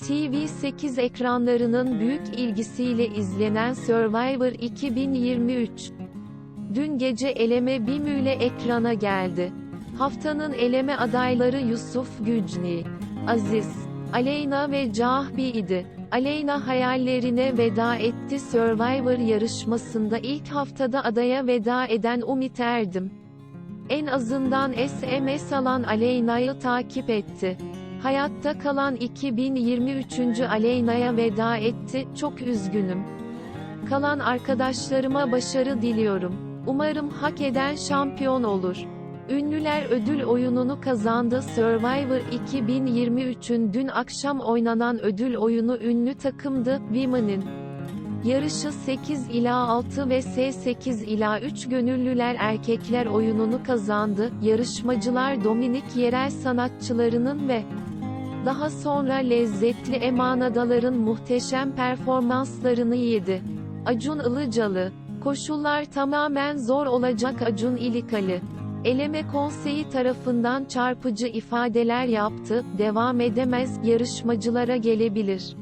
TV8 ekranlarının büyük ilgisiyle izlenen Survivor 2023. Dün gece eleme BİMÜ ekrana geldi. Haftanın eleme adayları Yusuf Gücni, Aziz, Aleyna ve Cahbi idi. Aleyna hayallerine veda etti Survivor yarışmasında ilk haftada adaya veda eden Umut Erdim. En azından SMS alan Aleyna'yı takip etti. Hayatta kalan 2023. Aleyna'ya veda etti, çok üzgünüm. Kalan arkadaşlarıma başarı diliyorum. Umarım hak eden şampiyon olur. Ünlüler ödül oyununu kazandı Survivor 2023'ün dün akşam oynanan ödül oyunu ünlü takımdı, Women'in. Yarışı 8 ila 6 ve S8 ila 3 gönüllüler erkekler oyununu kazandı. Yarışmacılar Dominik yerel sanatçılarının ve daha sonra lezzetli emanadaların muhteşem performanslarını yedi. Acun Ilıcalı. Koşullar tamamen zor olacak Acun İlikalı. Eleme konseyi tarafından çarpıcı ifadeler yaptı, devam edemez, yarışmacılara gelebilir.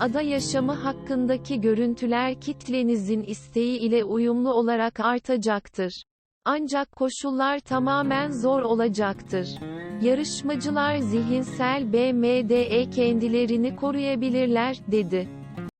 Ada yaşamı hakkındaki görüntüler kitlenizin isteği ile uyumlu olarak artacaktır. Ancak koşullar tamamen zor olacaktır. Yarışmacılar zihinsel BMDE kendilerini koruyabilirler, dedi.